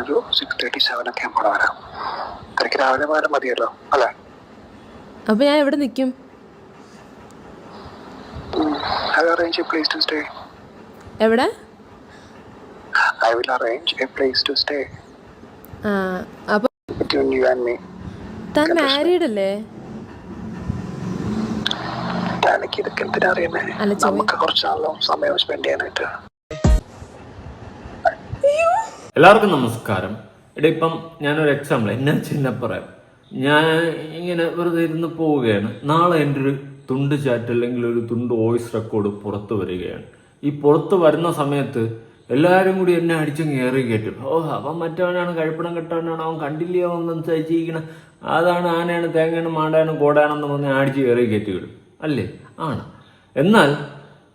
ഒരു six thirty seven ഒക്കെ ആകുമ്പോൾ വരാം തിരക്ക് രാവിലെ പോയാലും മതിയല്ലോ അല്ലേ? അപ്പൊ ഞാൻ എവിടെ നിൽക്കും I arrange a place to stay എവിടെ? I will arrange a place to stay ആ അപ്പൊ ബിറ്റ്വീൻ യു ആൻഡ് മീ താൻ മാരീഡ് അല്ലേ? ഇതൊക്കെ എന്തിനാ അല്ല, നമുക്ക് കുറച്ചാണല്ലോ സമയം സ്പെൻഡ് ചെയ്യാനായിട്ട്. എല്ലാവർക്കും നമസ്കാരം. എടാ ഇപ്പം ഞാനൊരു എക്സാമ്പിൾ എന്നാ ചിന്ന പറയാം. ഞാൻ ഇങ്ങനെ വെറുതെ ഇരുന്ന് പോവുകയാണ്. നാളെ എന്റെ ഒരു തുണ്ട് ചാറ്റ് അല്ലെങ്കിൽ ഒരു തുണ്ട് വോയിസ് റെക്കോർഡ് പുറത്ത് വരികയാണ്. ഈ പുറത്ത് വരുന്ന സമയത്ത് എല്ലാവരും കൂടി എന്നെ അടിച്ചു കയറി കയറ്റും. ഓ അവൻ മറ്റവനാണ് കഴിപ്പണം കെട്ടവനാണ് അവൻ കണ്ടില്ലേ അവൻ സംസാരിച്ചിരിക്കണം അതാണ് ആനയാണ് തേങ്ങയാണ് മാടാണ് കോടാണെന്ന് പറഞ്ഞ് അടിച്ച് കയറി കയറ്റി വിടും. അല്ലേ? ആണ്. എന്നാൽ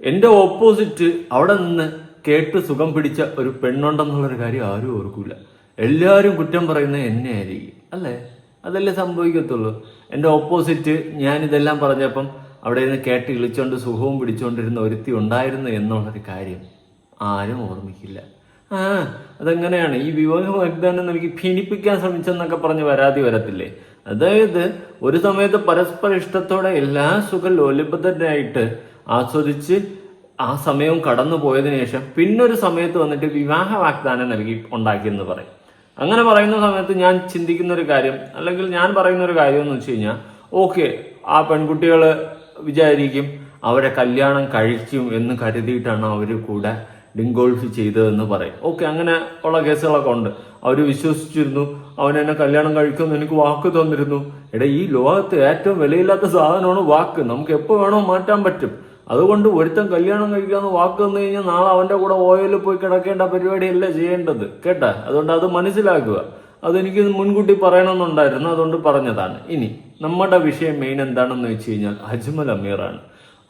എന്റെ ഓപ്പോസിറ്റ് അവിടെ നിന്ന് കേട്ട് സുഖം പിടിച്ച ഒരു പെണ്ണുണ്ടെന്നുള്ളൊരു കാര്യം ആരും ഓർക്കൂല. എല്ലാവരും കുറ്റം പറയുന്നത് എന്നെ ആയിരിക്കും അല്ലേ? അതല്ലേ സംഭവിക്കത്തുള്ളൂ. എന്റെ ഓപ്പോസിറ്റ് ഞാനിതെല്ലാം പറഞ്ഞപ്പം അവിടെ നിന്ന് കേട്ട് ഇളിച്ചോണ്ട് സുഖവും പിടിച്ചുകൊണ്ടിരുന്ന ഒരുത്തി ഉണ്ടായിരുന്നു എന്നുള്ളൊരു കാര്യം ആരും ഓർമ്മിക്കില്ല. ആ അതെങ്ങനെയാണ്? ഈ വിവാഹ വാഗ്ദാനം എനിക്ക് ഭിനിപ്പിക്കാൻ ശ്രമിച്ചെന്നൊക്കെ പറഞ്ഞ് പരാതി വരത്തില്ലേ? അതായത് ഒരു സമയത്ത് പരസ്പര ഇഷ്ടത്തോടെ എല്ലാ സുഖ ലോലിബദ്ധരായിട്ട് ആസ്വദിച്ച് ആ സമയവും കടന്നു പോയതിനു ശേഷം പിന്നൊരു സമയത്ത് വന്നിട്ട് വിവാഹ വാഗ്ദാനം നൽകി ഉണ്ടാക്കിയെന്ന് പറയും. അങ്ങനെ പറയുന്ന സമയത്ത് ഞാൻ ചിന്തിക്കുന്ന ഒരു കാര്യം അല്ലെങ്കിൽ ഞാൻ പറയുന്ന ഒരു കാര്യം എന്ന് വെച്ച് കഴിഞ്ഞാൽ ഓക്കെ ആ പെൺകുട്ടികൾ വിചാരിക്കും അവരെ കല്യാണം കഴിക്കും എന്ന് കരുതിയിട്ടാണ് അവർ കൂടെ ഡിങ്കോൾഫ് ചെയ്തതെന്ന് പറയും. ഓക്കെ അങ്ങനെ ഉള്ള കേസുകളൊക്കെ ഉണ്ട്. അവർ വിശ്വസിച്ചിരുന്നു അവൻ എന്നെ കല്യാണം കഴിക്കുമെന്ന് എനിക്ക് വാക്ക് തന്നിരുന്നു. എടാ ഈ ലോകത്ത് ഏറ്റവും വിലയില്ലാത്ത സാധനമാണ് വാക്ക്. നമുക്ക് എപ്പോൾ വേണോ മാറ്റാൻ പറ്റും. അതുകൊണ്ട് ഒരുത്തൻ കല്യാണം കഴിക്കാന്ന് വാക്ക് തന്നു കഴിഞ്ഞാൽ നാളെ അവന്റെ കൂടെ ഓയിലിൽ പോയി കിടക്കേണ്ട പരിപാടിയല്ല ചെയ്യേണ്ടത്? കേട്ടാ? അതുകൊണ്ട് അത് മനസ്സിലാക്കുക. അതെനിക്ക് മുൻകൂട്ടി പറയണമെന്നുണ്ടായിരുന്നു. അതുകൊണ്ട് പറഞ്ഞതാണ്. ഇനി നമ്മുടെ വിഷയം മെയിൻ എന്താണെന്ന് വെച്ച് കഴിഞ്ഞാൽ അജ്മൽ അമീറാണ്.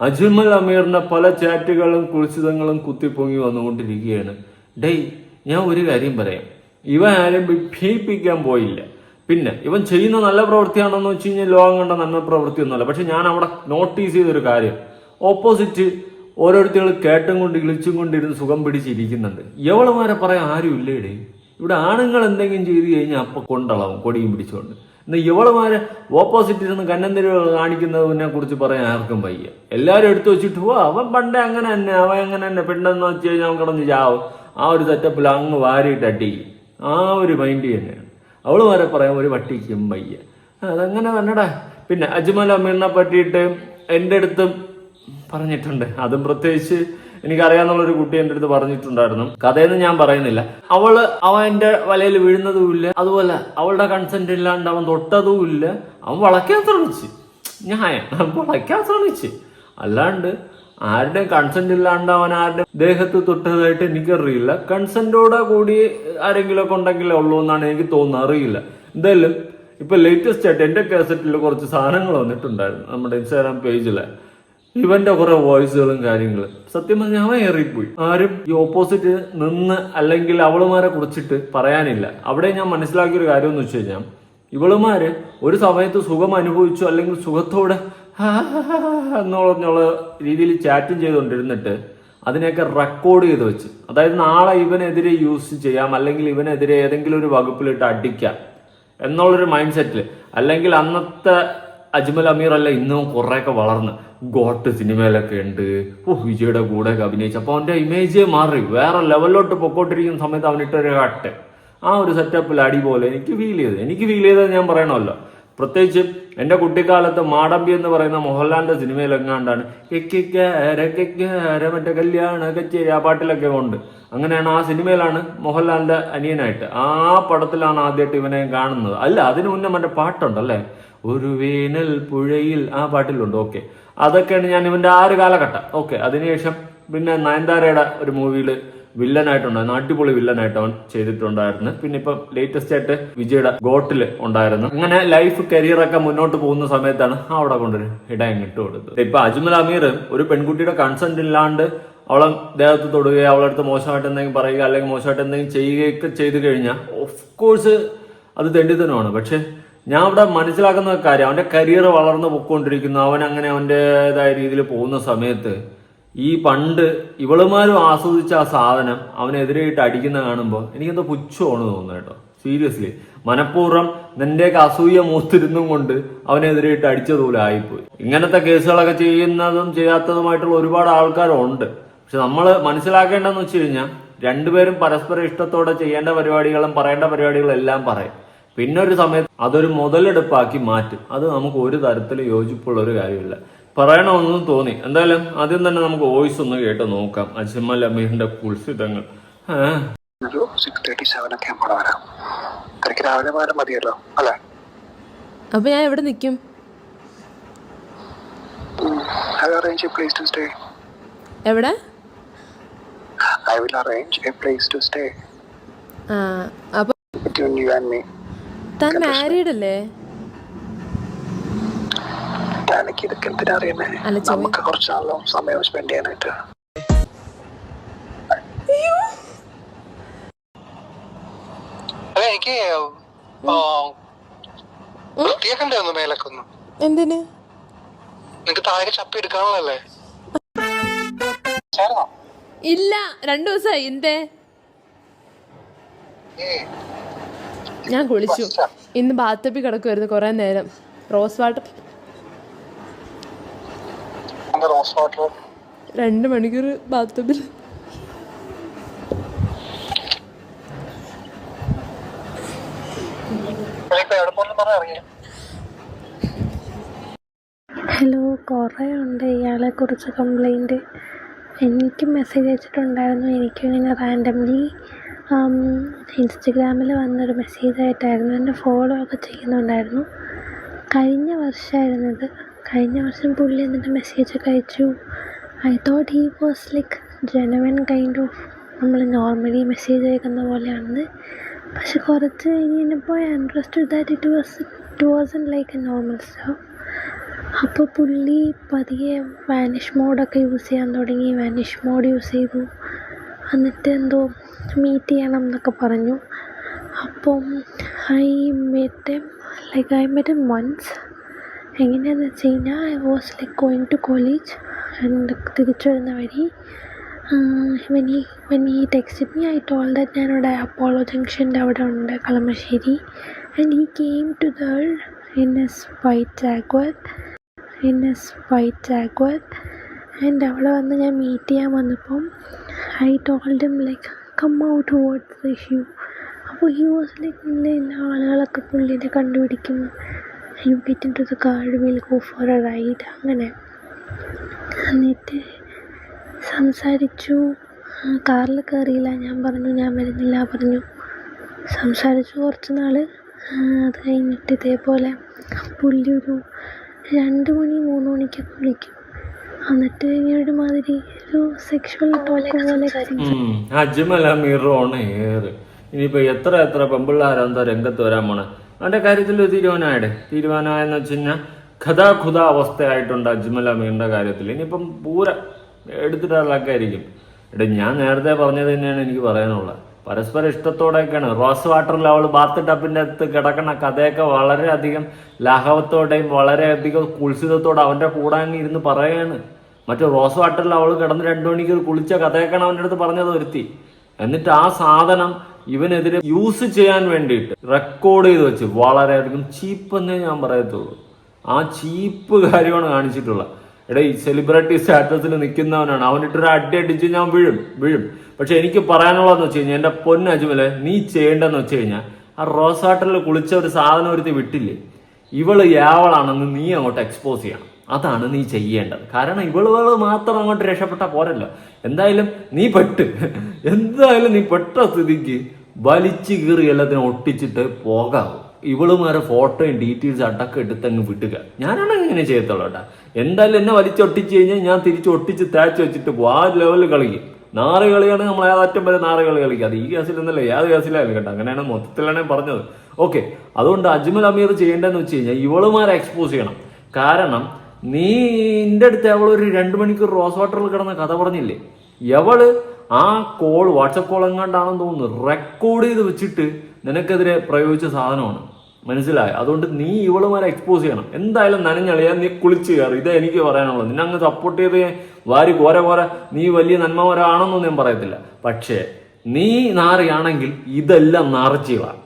അജ്മൽ അമീറിന്റെ പല ചാറ്റുകളും കുളിച്ചിതങ്ങളും കുത്തിപ്പൊങ്ങി വന്നുകൊണ്ടിരിക്കുകയാണ്. ഡേയ് ഞാൻ ഒരു കാര്യം പറയാം. ഇവൻ ആരും ഭീപ്പിക്കാൻ പോയില്ല. പിന്നെ ഇവൻ ചെയ്യുന്ന നല്ല പ്രവൃത്തിയാണെന്ന് വെച്ച് കഴിഞ്ഞാൽ ലോകം കണ്ട നല്ല പ്രവൃത്തിയൊന്നുമല്ല. പക്ഷെ ഞാൻ അവിടെ നോട്ടീസ് ചെയ്തൊരു കാര്യം. ഓപ്പോസിറ്റ് ഓരോരുത്തർ കേട്ടും കൊണ്ട് ഇളിച്ചും കൊണ്ടിരുന്ന് സുഖം പിടിച്ചിരിക്കുന്നുണ്ട്. എവളുമാരെ പറയാൻ ആരും ഇല്ലേടേ ഇവിടെ ആണുങ്ങൾ എന്തെങ്കിലും ചെയ്തു കഴിഞ്ഞാൽ അപ്പം കൊണ്ടളവും കൊടിയും പിടിച്ചുകൊണ്ട് എന്നാൽ ഇവളുമാരെ ഓപ്പോസിറ്റ് ഇരുന്ന് കന്നന്തിരികൾ കാണിക്കുന്നതിനെ കുറിച്ച് പറയാൻ ആർക്കും വയ്യ. എല്ലാവരും എടുത്തു വെച്ചിട്ട് പോവാ അവൻ പണ്ടേ അങ്ങനെ തന്നെ അവൻ അങ്ങനെ തന്നെ പെണ്ണെന്ന് വെച്ച് കഴിഞ്ഞാൽ അവൻ കിടന്ന് ചാവും. ആ ഒരു സെറ്റപ്പിൽ അങ്ങ് വാരിയിട്ട് അടി ആ ഒരു മൈൻഡ് തന്നെയാണ്. വരെ പറയാൻ ഒരു വട്ടിക്കും വയ്യ. അതങ്ങനെ തന്നെടാ. പിന്നെ അജ്മൽ അമീറിനെ പറ്റിയിട്ട് എന്റെ അടുത്തും പറഞ്ഞിട്ടുണ്ട്. അതും പ്രത്യേകിച്ച് എനിക്കറിയാന്നുള്ള ഒരു കുട്ടി എന്റെ അടുത്ത് പറഞ്ഞിട്ടുണ്ടായിരുന്നു. കഥയെന്ന് ഞാൻ പറയുന്നില്ല. അവൾ അവന്റെ വലയിൽ വീഴുന്നതുമില്ല അതുപോലെ അവളുടെ കൺസെന്റ് ഇല്ലാണ്ട് അവൻ തൊട്ടതുമില്ല അവൻ വളയ്ക്കാൻ ശ്രമിച്ച്. ഞാൻ വളയ്ക്കാൻ ശ്രമിച്ച്. അല്ലാണ്ട് ആരുടെ കൺസെന്റ് ഇല്ലാണ്ട് അവൻ ആരുടെ ദേഹത്ത് തൊട്ടതായിട്ട് എനിക്കറിയില്ല. കൺസെന്റോടെ കൂടി ആരെങ്കിലും ഉണ്ടെങ്കിലേ ഉള്ളൂ എന്നാണ് എനിക്ക് തോന്നുന്നത്. അറിയില്ല. എന്തായാലും ഇപ്പൊ ലേറ്റസ്റ്റ് ആയിട്ട് എന്റെ കാസറ്റിൽ കുറച്ച് സാധനങ്ങൾ വന്നിട്ടുണ്ടായിരുന്നു നമ്മുടെ ഇൻസ്റ്റാഗ്രാം പേജിൽ ഇവന്റെ കുറെ വോയിസുകളും കാര്യങ്ങളും. സത്യം പറഞ്ഞാൽ അവൻ ഏറിപ്പോയി. ആരും ഈ ഓപ്പോസിറ്റ് നിന്ന് അല്ലെങ്കിൽ അവളുമാരെ കുറിച്ചിട്ട് പറയാനില്ല. അവിടെ ഞാൻ മനസ്സിലാക്കിയ ഒരു കാര്യം എന്ന് വെച്ച് കഴിഞ്ഞാൽ ഇവളുമാര് ഒരു സമയത്ത് സുഖം അനുഭവിച്ചു അല്ലെങ്കിൽ സുഖത്തോടെ ഹാ ഹാ ഹാ ഹാ എന്ന് പറഞ്ഞുള്ള രീതിയിൽ ചാറ്റും ചെയ്തുകൊണ്ടിരുന്നിട്ട് അതിനെയൊക്കെ റെക്കോർഡ് ചെയ്ത് വെച്ച്. അതായത് നാളെ ഇവനെതിരെ യൂസ് ചെയ്യാം അല്ലെങ്കിൽ ഇവനെതിരെ ഏതെങ്കിലും ഒരു വകുപ്പിലിട്ട് അടിക്കാം എന്നുള്ളൊരു മൈൻഡ് സെറ്റിൽ അല്ലെങ്കിൽ അന്നത്തെ അജ്മൽ അമീർ അല്ല ഇന്നും കുറേയൊക്കെ വളർന്ന്. ഗോട്ട് സിനിമയിലൊക്കെ ഉണ്ട്. ഓ വിജയുടെ ഒക്കെ അഭിനയിച്ചു. അപ്പൊ അവന്റെ ഇമേജ് മാറി. വേറെ ലെവലിലോട്ട് പൊക്കോട്ടിരിക്കുന്ന സമയത്ത് അവനിട്ടൊരു കട്ട് ആ ഒരു സെറ്റപ്പിൽ അടിപോലെ എനിക്ക് ഫീൽ ചെയ്ത് എനിക്ക് ഫീൽ ചെയ്തത് ഞാൻ പറയണമല്ലോ. പ്രത്യേകിച്ച് എന്റെ കുട്ടിക്കാലത്ത് മാടമ്പി എന്ന് പറയുന്ന മോഹൻലാലിന്റെ സിനിമയിലെങ്ങാണ്ടാണ് മറ്റേ കല്യാണ കച്ചേരി ആ പാട്ടിലൊക്കെ ഉണ്ട്. അങ്ങനെയാണ് ആ സിനിമയിലാണ് മോഹൻലാലിന്റെ അനിയനായിട്ട്. ആ പടത്തിലാണ് ആദ്യമായിട്ട് ഇവനെ കാണുന്നത്. അല്ല അതിനു മുന്നേ മറ്റേ പാട്ടുണ്ടല്ലേ? ഒരു വേനൽ പുഴയിൽ ആ പാട്ടിലുണ്ട്. ഓക്കെ. അതൊക്കെയാണ് ഞാൻ ഇവന്റെ ആ ഒരു കാലഘട്ടം. ഓക്കെ അതിനുശേഷം പിന്നെ നയൻതാരയുടെ ഒരു മൂവിയിൽ വില്ലനായിട്ടുണ്ടായിരുന്നു അടിപൊളി വില്ലനായിട്ട് അവൻ ചെയ്തിട്ടുണ്ടായിരുന്നു. പിന്നെ ഇപ്പം ലേറ്റസ്റ്റ് ആയിട്ട് വിജയുടെ ഗോട്ടിൽ ഉണ്ടായിരുന്നു. അങ്ങനെ ലൈഫ് കരിയർ ഒക്കെ മുന്നോട്ട് പോകുന്ന സമയത്താണ് അവിടെ കൊണ്ടൊരു ഇടയം ഇട്ട് കൊടുത്തത്. ഇപ്പൊ അജ്മൽ അമീർ ഒരു പെൺകുട്ടിയുടെ കൺസെന്റ് ഇല്ലാണ്ട് അവളെ ദേഹത്ത് തൊടുകയോ അവളെ അടുത്ത് മോശമായിട്ട് എന്തെങ്കിലും പറയുക അല്ലെങ്കിൽ മോശമായിട്ട് എന്തെങ്കിലും ചെയ്യുകയൊക്കെ ചെയ്തു കഴിഞ്ഞാൽ ഓഫ് കോഴ്സ് അത് തെണ്ടിത്തനമാണ്. പക്ഷെ ഞാൻ അവിടെ മനസ്സിലാക്കുന്ന കാര്യം അവന്റെ കരിയർ വളർന്നു പൊക്കോണ്ടിരിക്കുന്നു അവൻ അങ്ങനെ അവന്റെതായ രീതിയിൽ പോകുന്ന സമയത്ത് ഈ പണ്ട് ഇവളുമാരും ആസ്വദിച്ച ആ സാധനം അവനെതിരെയിട്ട് അടിക്കുന്ന കാണുമ്പോൾ എനിക്കെന്തോ പുച്ഛമാണ് തോന്നുന്നത് കേട്ടോ. സീരിയസ്ലി മനഃപൂർവം നിന്റെയൊക്കെ അസൂയ മൂത്തിരുന്നും കൊണ്ട് അവനെതിരെയിട്ട് അടിച്ചതുപോലെ ആയിപ്പോയി. ഇങ്ങനത്തെ കേസുകളൊക്കെ ചെയ്യുന്നതും ചെയ്യാത്തതുമായിട്ടുള്ള ഒരുപാട് ആൾക്കാരുണ്ട്. പക്ഷെ നമ്മൾ മനസ്സിലാക്കേണ്ടതെന്ന് വെച്ച് കഴിഞ്ഞാൽ രണ്ടുപേരും പരസ്പര ഇഷ്ടത്തോടെ ചെയ്യേണ്ട പരിപാടികളും പറയേണ്ട പരിപാടികളും എല്ലാം പറയും. പിന്നെ ഒരു സമയത്ത് അതൊരു മുതലെടുപ്പാക്കി മാറ്റും. അത് നമുക്ക് ഒരു തരത്തിൽ യോജിപ്പുള്ള ഒരു കാര്യമില്ല. പറയണമെന്നും തോന്നി. എന്തായാലും ആദ്യം തന്നെ നമുക്ക് വോയിസ് ഒന്ന് കേട്ട് നോക്കാം. അജ്മൽ അമീറിന്റെ കുൽസിതങ്ങൾ. ആ. ഒരു സിക്സ് തേർട്ടി സെവൻ ഒക്കെ ആകുമ്പോൾ വരാം. തിരക്ക് രാവിലെ പോയാലും മതിയല്ലോ അല്ലേ? അപ്പൊ ഞാൻ എവിടെ നിൽക്കും I arrange a place to stay എവിടെ? I will arrange a place to stay ആ അപ്പൊ യു ആൻഡ് മീ താൻ മാരീഡ് അല്ലേ? എനിക്ക് ഇതൊക്കെ എന്തിനാ അറിയുന്നേ? അല്ല, നമുക്ക് കുറച്ചാണല്ലോ സമയം സ്പെൻഡ് ചെയ്യാനായിട്ട്. അല്ല എനിക്ക് വൃത്തിയാക്കണ്ടേ ഒന്ന് മേലൊക്കെ ഒന്ന്? എന്തിന്? നിനക്ക് താഴെ ചപ്പി എടുക്കാനുള്ളല്ലേ ഇല്ല രണ്ടു ദിവസമായി എന്തേ? ഞാൻ കുളിച്ചു. ഇന്ന് ബാത്തപ്പി കിടക്കുമായിരുന്നു കൊറേ നേരം. റോസ് വാട്ടർ റോസ് വാട്ടർ രണ്ട് മണിക്കൂർ ബാത്റൂമിൽ. ഹലോ കുറേ ഉണ്ട് ഇയാളെ കുറിച്ച് കംപ്ലൈന്റ് എനിക്ക് മെസ്സേജ് അയച്ചിട്ടുണ്ടായിരുന്നു എനിക്കിങ്ങനെ റാൻഡംലി ഇൻസ്റ്റഗ്രാമിൽ വന്നൊരു മെസ്സേജ് ആയിട്ടായിരുന്നു എന്നെ ഫോളോ ഒക്കെ ചെയ്യുന്നുണ്ടായിരുന്നു. കഴിഞ്ഞ വർഷമായിരുന്നു ഇത് കഴിഞ്ഞ വർഷം പുള്ളി എന്നിട്ട് മെസ്സേജൊക്കെ അയച്ചു. I thought he was like genuine kind of നമ്മൾ നോർമലി മെസ്സേജ് അയക്കുന്ന പോലെയാണെന്ന്. പക്ഷെ കുറച്ച് കഴിഞ്ഞപ്പോൾ I understood that it was it wasn't like a normal stuff അപ്പോൾ പുള്ളി പതിയെ വാനിഷ് മോഡൊക്കെ യൂസ് ചെയ്യാൻ തുടങ്ങി. വാനിഷ് മോഡ് യൂസ് ചെയ്തു. എന്നിട്ട് എന്തോ മീറ്റ് ചെയ്യണം എന്നൊക്കെ പറഞ്ഞു. അപ്പം I met like I met once എങ്ങനെയാണെന്ന് വെച്ച് കഴിഞ്ഞാൽ I was like going to college and തിരിച്ചു വരുന്ന വഴി when he when he text me I told that ഞാനിവിടെ അപ്പോളോ ജംഗ്ഷന്റെ അവിടെ ഉണ്ട് Kalamassery. And he came to dull in his white Jaguar in his white Jaguar and അവിടെ വന്ന് ഞാൻ മീറ്റ് ചെയ്യാൻ വന്നപ്പം I told him like come out towards the issue അപ്പോൾ ഹി വാസ് ലൈക്ക് ഇല്ല ഇല്ല ആളുകളൊക്കെ പുള്ളിനെ കണ്ടുപിടിക്കും. You get into the car will go for a ride അങ്ങനെ. എന്നിട്ട് സംസാരിച്ചു. കാറിൽ കയറിയില്ല. ഞാൻ പറഞ്ഞു ഞാൻ വരുന്നില്ല പറഞ്ഞു. സംസാരിച്ചു കുറച്ച് നാൾ അത് കഴിഞ്ഞിട്ട് ഇതേപോലെ പുള്ളി ഒരു രണ്ട് മണി മൂന്ന് മണിക്കൊക്കെ വിളിക്കും. എന്നിട്ട് ഒരുമാതിരി ഒരു സെക്ഷൽ ടോക്ക് പോലെ അമീറാണ് ഏറ് ഇനിയിപ്പോ എത്ര എത്ര പെമ്പിള്ളാരെന്താ രംഗത്ത് വരാൻ പോണേ? അവന്റെ കാര്യത്തിൽ ഒരു തീരുമാനമായിടെ. തീരുമാനമായെന്ന് വെച്ച് കഴിഞ്ഞാൽ ഖദാഖുദ അവസ്ഥയായിട്ടുണ്ട് അജ്മൽ അമീറിന്റെ കാര്യത്തിൽ. ഇനിയിപ്പം പൂര എടുത്തിട്ടുള്ളതൊക്കെ ആയിരിക്കും എടാ ഞാൻ നേരത്തെ പറഞ്ഞത് തന്നെയാണ് എനിക്ക് പറയാനുള്ളത്. പരസ്പര ഇഷ്ടത്തോടെയൊക്കെയാണ്. റോസ് വാട്ടറിൽ അവൾ ബാത്ത് ടപ്പിന്റെ അടുത്ത് കിടക്കണ കഥയൊക്കെ വളരെയധികം ലാഘവത്തോടെയും വളരെയധികം കുൽസിതത്തോടെ അവന്റെ കൂടെ അങ്ങ് ഇരുന്ന് പറയാണ് മറ്റു റോസ് വാട്ടറിൽ അവൾ കിടന്ന് രണ്ടു മണിക്കൂർ കുളിച്ച കഥയൊക്കെയാണ് അവന്റെ അടുത്ത് പറഞ്ഞത് ഒരുത്തി. എന്നിട്ട് ആ സാധനം ഇവനെതിരെ യൂസ് ചെയ്യാൻ വേണ്ടിയിട്ട് റെക്കോർഡ് ചെയ്ത് വെച്ച് വളരെയധികം ചീപ്പ് എന്നേ ഞാൻ പറയത്തുള്ളൂ. ആ ചീപ്പ് കാര്യമാണ് കാണിച്ചിട്ടുള്ളത്. എടാ ഈ സെലിബ്രിറ്റി സ്റ്റാറ്റസിൽ നിൽക്കുന്നവനാണ് അവനിട്ടൊരു അടി അടിച്ച് ഞാൻ വീഴും വീഴും. പക്ഷെ എനിക്ക് പറയാനുള്ളതെന്ന് വെച്ച് കഴിഞ്ഞാൽ എന്റെ പൊന്ന അജ്മലെ നീ ചെയ്യേണ്ടതെന്ന് വെച്ച് കഴിഞ്ഞാൽ ആ റോസാട്ടറിൽ കുളിച്ച ഒരു സാധനം ഒരുത്തി വിട്ടില്ലേ? ഇവൾ യാവളാണെന്ന് നീ അങ്ങോട്ട് എക്സ്പോസ് ചെയ്യണം. അതാണ് നീ ചെയ്യേണ്ടത്. കാരണം ഇവളുകൾ മാത്രം അങ്ങോട്ട് രക്ഷപ്പെട്ട പോരല്ലോ. എന്തായാലും നീ പെട്ട്. എന്തായാലും നീ പെട്ട സ്ഥിതിക്ക് വലിച്ചു കീറി എല്ലാത്തിനും ഒട്ടിച്ചിട്ട് പോകാവൂ. ഇവളുമാരെ ഫോട്ടോയും ഡീറ്റെയിൽസ് അടക്കം എടുത്തങ്ങ് വിട്ടുക ഞാനാണ് ഇങ്ങനെ ചെയ്യത്തുള്ളൂ കേട്ടോ. എന്തായാലും എന്നെ വലിച്ചൊട്ടിച്ച് കഴിഞ്ഞാൽ ഞാൻ തിരിച്ച് ഒട്ടിച്ച് തേച്ച് വെച്ചിട്ട് പോകും ആ ലെവലിൽ കളിക്കും. നാറ് കളിയാണ് നമ്മൾ ഏതാറ്റം വരെ നാറ് കളി അത് ഈ കേസിലൊന്നല്ല ഏത് കേസിലായാലും കേട്ടോ. അങ്ങനെയാണ് മൊത്തത്തിലാണ് പറഞ്ഞത്. ഓക്കെ അതുകൊണ്ട് അജ്മൽ അമീർ ചെയ്യേണ്ടതെന്ന് വെച്ച് കഴിഞ്ഞാൽ ഇവളുമാരെ എക്സ്പോസ് ചെയ്യണം. കാരണം നീ എന്റെ അടുത്ത് അവൾ ഒരു രണ്ട് മണിക്കൂർ റോസ് വാട്ടറിൽ കിടന്ന കഥ പറഞ്ഞില്ലേ? എവൾ ആ കോൾ വാട്സപ്പ് കോൾ എങ്ങാണ്ടാണെന്ന് തോന്നുന്നു റെക്കോർഡ് ചെയ്ത് വെച്ചിട്ട് നിനക്കെതിരെ പ്രയോഗിച്ച സാധനമാണ്. മനസ്സിലായി? അതുകൊണ്ട് നീ ഇവളുമാരെ എക്സ്പോസ് ചെയ്യണം. എന്തായാലും നനഞ്ഞളിയാ നീ കുളിച്ച് കയറി. ഇതേ എനിക്ക് പറയാനുള്ളത് നിന്നെ അങ്ങ് സപ്പോർട്ട് ചെയ്ത് വാരി കോര കോര നീ വലിയ നന്മവരാണെന്നൊന്നും ഞാൻ പറയത്തില്ല. പക്ഷേ നീ നാറിയാണെങ്കിൽ ഇതെല്ലാം നാറച്ചുകളാണ്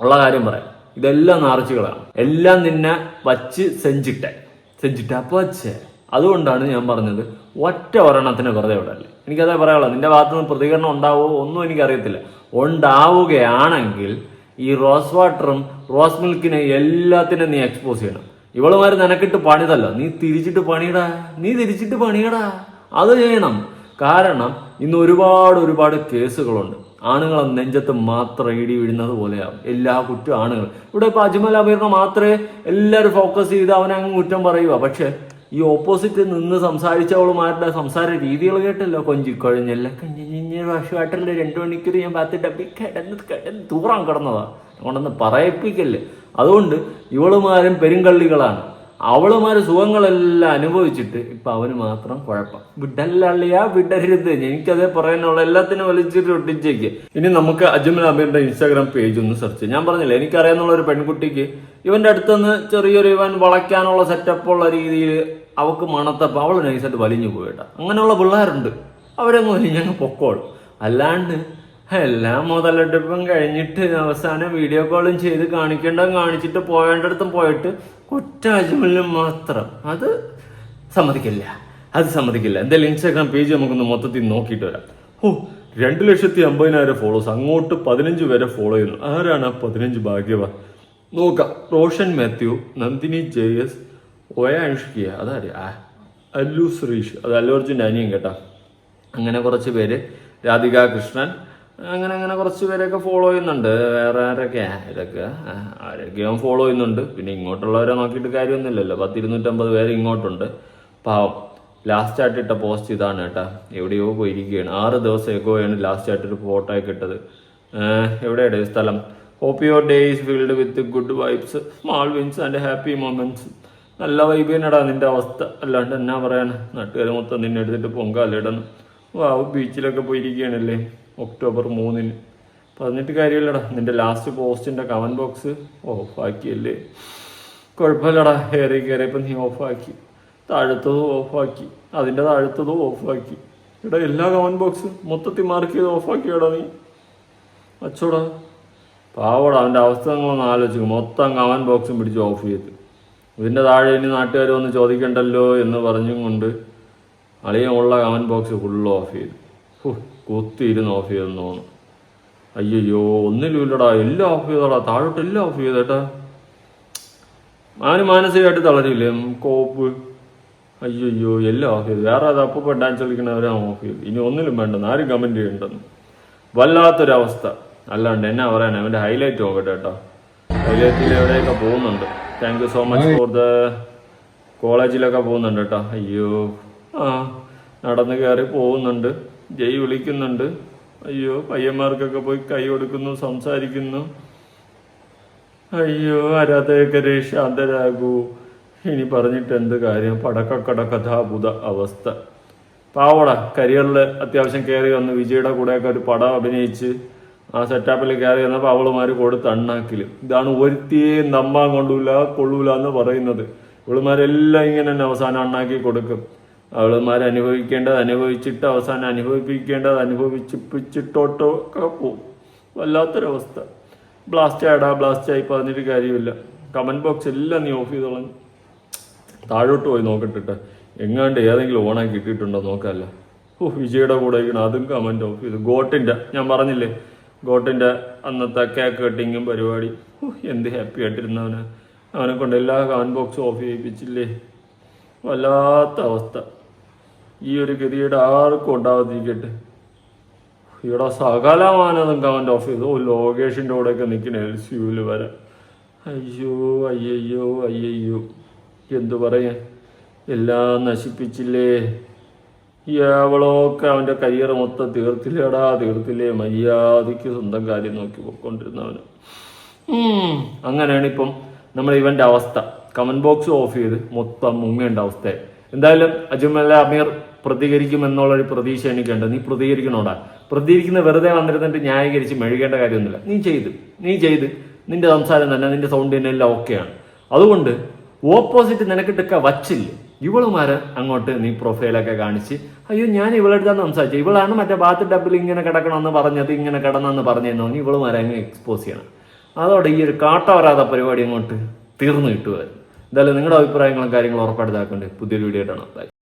ഉള്ള കാര്യം പറയാം. ഇതെല്ലാം നാർച്ചികളാണ് എല്ലാം നിന്നെ വച്ച് സെഞ്ചിട്ടെ. സെഞ്ചിട്ട പച്ചേ. അതുകൊണ്ടാണ് ഞാൻ പറഞ്ഞത് ഒറ്റ ഒരെണ്ണത്തിന് വെറുതെ വിടല്ലേ എനിക്കതേ പറയാനുള്ളൂ നിന്റെ ഭാഗത്ത് നിന്ന് പ്രതികരണം ഉണ്ടാവുമോ ഒന്നും എനിക്കറിയത്തില്ല. ഉണ്ടാവുകയാണെങ്കിൽ ഈ റോസ് വാട്ടറും റോസ് മിൽക്കിനെ എല്ലാത്തിനും നീ എക്സ്പോസ് ചെയ്യണം. ഇവളുമാര് നിനക്കിട്ട് പണിതല്ല. നീ തിരിച്ചിട്ട് പണിയടാ. നീ തിരിച്ചിട്ട് പണിയടാ. അത് ചെയ്യണം. കാരണം ഇന്ന് ഒരുപാട് ഒരുപാട് കേസുകളുണ്ട്. ആണുങ്ങളെ നെഞ്ചത്ത് മാത്രം ഇടി വീഴുന്നത് പോലെയാവും എല്ലാ കുറ്റം ആണുങ്ങൾ. ഇവിടെ ഇപ്പൊ അജ്മൽ അമീറിനെ മാത്രമേ എല്ലാവരും ഫോക്കസ് ചെയ്ത് അവനെ അങ്ങ് കുറ്റം പറയുക പക്ഷെ ഈ ഓപ്പോസിറ്റ് നിന്ന് സംസാരിച്ചവളുമാരുടെ സംസാര രീതികൾ കേട്ടല്ലോ? കൊഞ്ചി കൊഞ്ചിക്കൊഴഞ്ഞല്ല കഞ്ഞിഞ്ഞ വർഷമായിട്ടല്ലേ രണ്ടു മണിക്കൂർ ഞാൻ പത്ത് ഡബി കിടന്ന് കിടന്ന് ദൂരം കിടന്നതാ. കൊണ്ടൊന്ന് പറയിപ്പിക്കല്ലേ. അതുകൊണ്ട് ഇവളുമാരും പെരുങ്കള്ളികളാണ്. അവളുമാര് സുഖങ്ങളെല്ലാം അനുഭവിച്ചിട്ട് ഇപ്പൊ അവന് മാത്രം കുഴപ്പം. വിടല്ലള്ളിയാ വിടരുത്. എനിക്കതേ പറയാനുള്ള. എല്ലാത്തിനും വലിച്ചിട്ട് ഒട്ടിച്ചേക്ക്. ഇനി നമുക്ക് അജ്മൽ അമീറിന്റെ ഇൻസ്റ്റാഗ്രാം പേജ് ഒന്ന് സെർച്ച് ചെയ്യാം. ഞാൻ പറഞ്ഞില്ല എനിക്കറിയാന്നുള്ള ഒരു പെൺകുട്ടിക്ക് ഇവന്റെ അടുത്തുനിന്ന് ചെറിയൊരു ഇവൻ വളയ്ക്കാനുള്ള സെറ്റപ്പ് ഉള്ള രീതിയിൽ അവക്ക് മണത്തപ്പോ അവൾ നൈസായിട്ട് വലിഞ്ഞു പോയിട്ടാ അങ്ങനെയുള്ള പിള്ളേരുണ്ട്. അവരങ്ങ് വലിഞ്ഞങ്ങ് പൊക്കോളും. അല്ലാണ്ട് എല്ലാം മുതലെടുപ്പും കഴിഞ്ഞിട്ട് അവസാനം വീഡിയോ കോളും ചെയ്ത് കാണിക്കേണ്ട കാണിച്ചിട്ട് പോയേണ്ടടുത്തും പോയിട്ട് കുറ്റാജ്മലും മാത്രം. അത് സമ്മതിക്കില്ല. അത് സമ്മതിക്കില്ല. എന്തായാലും ഇൻസ്റ്റാഗ്രാം പേജ് നമുക്കൊന്ന് മൊത്തത്തിൽ നോക്കിയിട്ട് വരാം. ഓ രണ്ട് ലക്ഷത്തി അമ്പതിനായിരം ഫോളോസ് അങ്ങോട്ട് പതിനഞ്ച് പേരെ ഫോളോ ചെയ്യുന്നു. ആരാണ് ആ പതിനഞ്ച് ഭാഗ്യവാൻ നോക്കാം. റോഷൻ മാത്യു നന്ദിനി ജെ എസ് ഒയ അനുഷ്കിയ. അതാര്? അല്ലു ശ്രീഷ്. അത് അല്ലു അർജുൻ അനിയും കേട്ടാ. അങ്ങനെ കുറച്ച് പേര്. രാധിക കൃഷ്ണൻ അങ്ങനെ അങ്ങനെ കുറച്ച് പേരൊക്കെ ഫോളോ ചെയ്യുന്നുണ്ട്. വേറെ ആരൊക്കെ? ഇതൊക്കെ ആരൊക്കെ ഫോളോ ചെയ്യുന്നുണ്ട്. പിന്നെ ഇങ്ങോട്ടുള്ളവരെ നോക്കിയിട്ട് കാര്യമൊന്നുമില്ലല്ലോ. പത്ത് ഇരുന്നൂറ്റമ്പത് പേര് ഇങ്ങോട്ടുണ്ട്. പാവം. ലാസ്റ്റ് ആയിട്ട് ഇട്ട പോസ്റ്റ് ഇതാണ് കേട്ടാ. എവിടെയോ പോയിരിക്കുകയാണ്. ആറ് ദിവസം ആണ് ലാസ്റ്റ് ആയിട്ട് ഒരു ഫോട്ടോ ഒക്കെ ഇട്ടത്. എവിടെയാണ് സ്ഥലം? Hope your day is filled with good vibes small wins and happy moments നല്ല വൈബ് തന്നെടാ നിന്റെ അവസ്ഥ. അല്ലാണ്ട് എന്നാ പറയാൻ നാട്ടുകാർ മൊത്തം നിന്നെ എടുത്തിട്ട് പൊങ്കാലിടണം വാവ് ബീച്ചിലൊക്കെ പോയിരിക്കുകയാണല്ലേ? ഒക്ടോബർ മൂന്നിന്. പറഞ്ഞിട്ട് കാര്യമില്ലടാ നിന്റെ ലാസ്റ്റ് പോസ്റ്റിന്റെ കമന്റ് ബോക്സ് ഓഫാക്കിയല്ലേ കുഴപ്പമില്ലടാ ഏറി കയറിയപ്പോൾ നീ ഓഫാക്കി താഴത്തതും ഓഫാക്കി അതിന്റെ താഴത്തതും ഓഫാക്കി എടാ എല്ലാ കമന്റ് ബോക്സും മൊത്തത്തിൽ മാർക്ക് ചെയ്ത് ഓഫാക്കിയടാ നീ. അച്ചോടാ. പാവടാ അവന്റെ അവസ്ഥ നിങ്ങളൊന്ന് ആലോചിക്കും. മൊത്തം കമന്റ് ബോക്സും പിടിച്ച് ഓഫ് ചെയ്ത്. ഇതിന്റെ താഴെ ഇനി നാട്ടുകാർ ഒന്ന് ചോദിക്കണ്ടല്ലോ എന്ന് പറഞ്ഞും കൊണ്ട് അളിയമുള്ള കമന്റ് ബോക്സ് ഫുള്ള് ഓഫ് ചെയ്തു. കുത്തിയിരുന്ന് ഓഫ് ചെയ്തെന്ന് തോന്നുന്നു. അയ്യോ ഒന്നിലുമില്ലടാ എല്ലാം ഓഫ് ചെയ്തടാ താഴോട്ട് എല്ലാം ഓഫ് ചെയ്തേട്ടാ. ആന് മാനസികമായിട്ട് തളരില്ലേ? കോപ്പ്. അയ്യോ എല്ലാം ഓഫ് ചെയ്തു. വേറെ അത് അപ്പം ഡാൻസ് കളിക്കണവരെ ഓഫ് ചെയ്തു. ഇനി ഒന്നിലും വേണ്ടെന്ന് ആരും കമന്റ് ചെയ്യണ്ടെന്ന്. വല്ലാത്തൊരവസ്ഥ. അല്ലാണ്ട് എന്നാ പറയാൻ അവന്റെ ഹൈലൈറ്റ് നോക്കട്ടെ കേട്ടോ. ഹൈലൈറ്റിൽ എവിടെയൊക്കെ പോകുന്നുണ്ട്. Thank you so much for the കോളേജിലൊക്കെ പോകുന്നുണ്ട് കേട്ടോ. അയ്യോ ആ നടന്ന് കയറി പോകുന്നുണ്ട്. ജയ് വിളിക്കുന്നുണ്ട്. അയ്യോ പയ്യന്മാർക്കൊക്കെ പോയി കൈ കൊടുക്കുന്നു സംസാരിക്കുന്നു. അയ്യോ ആരാധകരെ ശാന്തരാകൂ. ഇനി പറഞ്ഞിട്ട് എന്ത് കാര്യം? പടക്കക്കട കഥാഭൂത അവസ്ഥ. പാവട കരിയറിൽ അത്യാവശ്യം കയറി വന്ന് വിജയുടെ കൂടെയൊക്കെ ഒരു പടം അഭിനയിച്ച് ആ സെറ്റപ്പിൽ കയറി വന്നപ്പോൾ അവളുമാർ കൊടുത്ത് അണ്ണാക്കിൽ ഇതാണ് ഒരുത്തിയെ നമ്മ കൊണ്ടൂല കൊള്ളൂല എന്ന് പറയുന്നത്. ഇവളുമാരെല്ലാം ഇങ്ങനെ തന്നെ അവസാനം അണ്ണാക്കി കൊടുക്കും. അവളുമാർ അനുഭവിക്കേണ്ടത് അനുഭവിച്ചിട്ട് അവസാനം അനുഭവിപ്പിക്കേണ്ടത് അനുഭവിച്ചിപ്പിച്ചിട്ടോട്ടോ ഒക്കെ പോവും. വല്ലാത്തൊരവസ്ഥ. ബ്ലാസ്റ്റ് ആടാ ബ്ലാസ്റ്റ് ആയി പറഞ്ഞിട്ട് കാര്യമില്ല. കമന്റ് ബോക്സ് എല്ലാം നീ ഓഫ് ചെയ്തോളാം. താഴോട്ട് പോയി നോക്കട്ടിട്ട്. എങ്ങാണ്ട് ഏതെങ്കിലും ഓണാക്കി കിട്ടിയിട്ടുണ്ടോ നോക്കാമല്ല ഓ വിജയുടെ കൂടെ ഇരിക്കണം അതും കമന്റ് ഓഫ് ചെയ്തു. ഗോട്ടിന്റെ ഞാൻ പറഞ്ഞില്ലേ? ഗോട്ടിന്റെ അന്നത്തെ കേക്ക് കട്ടിങ്ങും പരിപാടി. ഓ എന്ത് ഹാപ്പി ആയിട്ടിരുന്നവന് അവനെ. കൊണ്ട് എല്ലാ കമന്റ് ബോക്സും ഓഫ് ചെയ്യിപ്പിച്ചില്ലേ? വല്ലാത്ത അവസ്ഥ. ഈ ഒരു ഗതിയുടെ ആർക്കും ഉണ്ടാവാതിരിക്കട്ടെ. ഇവിടെ സകലമാനതും കമന്റ് ഓഫീസ് ഓ ലോകേഷിന്റെ കൂടെയൊക്കെ നിൽക്കുന്ന എൽ സി യുവിൽ വരെ. അയ്യോ അയ്യയ്യോ അയ്യയ്യോ. എന്തു പറയാൻ? എല്ലാം നശിപ്പിച്ചില്ലേ? എവളൊക്കെ അവന്റെ കരിയർ മൊത്തം തീർത്തില്ലേടാ തീർത്തില്ലേ? മര്യാദയ്ക്ക് സ്വന്തം കാര്യം നോക്കി പോയിക്കൊണ്ടിരുന്നവന്. അങ്ങനെയാണ് ഇപ്പം നമ്മൾ ഇവന്റെ അവസ്ഥ. കമന്റ് ബോക്സ് ഓഫ് ചെയ്ത് മൊത്തം മുങ്ങേണ്ട അവസ്ഥ എന്തായാലും അജുമല അമീർ പ്രതികരിക്കും എന്നുള്ളൊരു പ്രതീക്ഷ എനിക്കുണ്ട്. നീ പ്രതികരിക്കണോടാ? പ്രതികരിക്കുന്ന വെറുതെ വന്നിരുന്നിട്ട് ന്യായീകരിച്ച് മെഴുകേണ്ട കാര്യമൊന്നുമില്ല. നീ ചെയ്ത്. നീ ചെയ്ത്. നിന്റെ സംസാരം തന്നെ നിന്റെ സൗണ്ട് തന്നെ എല്ലാം ഓക്കെയാണ് അതുകൊണ്ട് ഓപ്പോസിറ്റ് നിനക്കിട്ടൊക്കെ വച്ചില്ലേ. ഇവളുമാരെ അങ്ങോട്ട് നീ പ്രൊഫൈലൊക്കെ കാണിച്ച് അയ്യോ ഞാൻ ഇവളെടുത്താന്ന് സംസാരിച്ചു. ഇവളാണ് മറ്റേ ബാത്ത് ടബിൽ ഇങ്ങനെ കിടക്കണമെന്ന് പറഞ്ഞത് ഇങ്ങനെ കിടന്നെന്ന് പറഞ്ഞതെന്ന് പറഞ്ഞ് ഇവളുമാരെ അങ്ങ് എക്സ്പോസ് ചെയ്യണം. അതോടെ ഈ ഒരു കാട്ട പരിപാടി അങ്ങോട്ട് തീർന്നു കിട്ടുമായിരുന്നു എന്തായാലും നിങ്ങളുടെ അഭിപ്രായങ്ങളും കാര്യങ്ങളും ഉറപ്പെടുത്താക്കേണ്ടത് പുതിയൊരു വീഡിയോ ബൈ